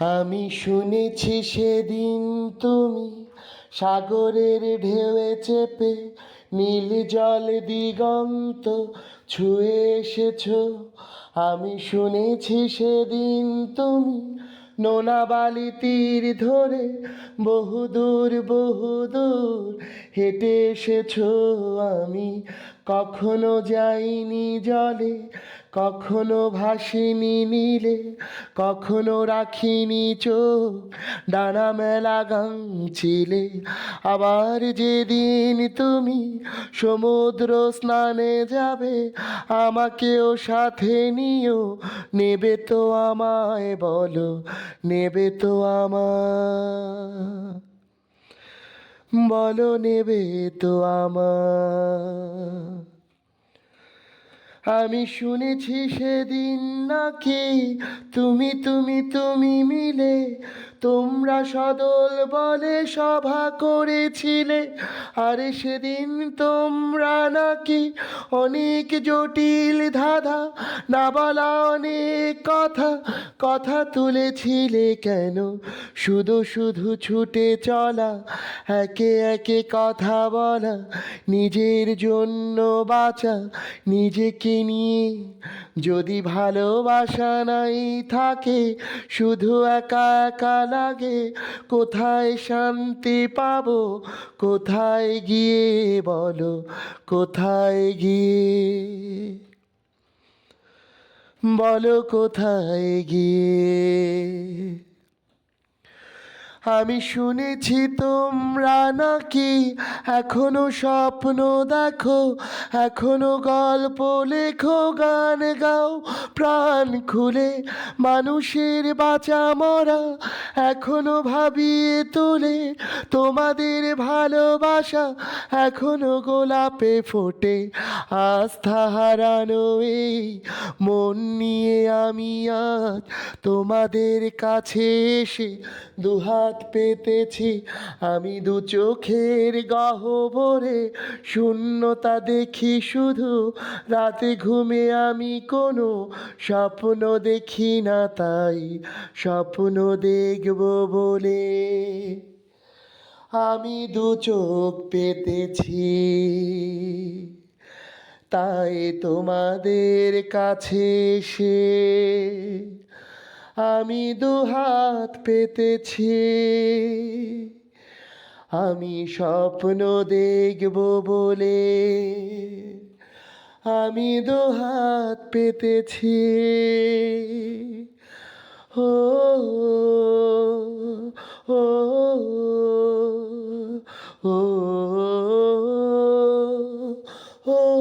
আমি শুনেছি সেদিন তুমি সাগরের ঢেউয়ে চেপে নীল জল দিগন্ত ছুঁয়ে এসেছ। আমি শুনেছি সেদিন তুমি নোনা বালি তীর ধরে বহুদূর বহুদূর হেঁটে এসেছ। আমি কখনো যাইনি জলে, কখনো ভাসিনি নীলে, কখনো রাখিনি চোখ, ডানা মেলা গাং ছিলে আবার যেদিন তুমি সমুদ্র স্নানে যাবে, আমাকেও সাথে নিও, নেবে তো আমায় বলো, নেবে তো আমায়। বলো নেবে তো আমার। আমি শুনেছি সেদিন নাকি তুমি তুমি তুমি মিলে তোমরা সদল বলে সভা করেছিলে, আরে সেদিন তোমরা নাকি অনেক জটিল ধাঁধা, না বলা অনেক কথা কথা তুলেছিলে কেন? শুধু শুধু ছুটে চলা, একে একে কথা বলা, নিজের জন্য বাঁচা, নিজেকে নিয়ে যদি ভালোবাসা নাই থাকে, শুধু একা একা লাগে? কোথায় শান্তি পাব? কোথায় গিয়ে বলো? কোথায় গিয়ে? বলো কোথায় গিয়ে? আমি শুনেছি তোমরা নাকি এখনও স্বপ্ন দেখো, এখনও গল্প লেখো, গান গাও, প্রাণ খুলে মানুষের বাঁচা মরা, এখনও ভাবিয়ে তোলে তোমাদের ভালোবাসা, এখনও গোলাপে ফোটে আস্থা হারানো এই মন নিয়ে আমি আজ তোমাদের কাছে এসে দুহাত পেতেছি। আমি দু চোখের গহ্বরে শূন্যতা দেখি শুধু। রাতে ঘুমে আমি কোনো স্বপ্ন দেখি না তাই স্বপ্ন দেখব বলে। আমি দু চোখ পেতেছি। তাই তোমাদের কাছে এসে আমি দুহাত পেতেছি আমি স্বপ্ন দেখব বলে আমি দুহাত পেতেছি ও ও ও ও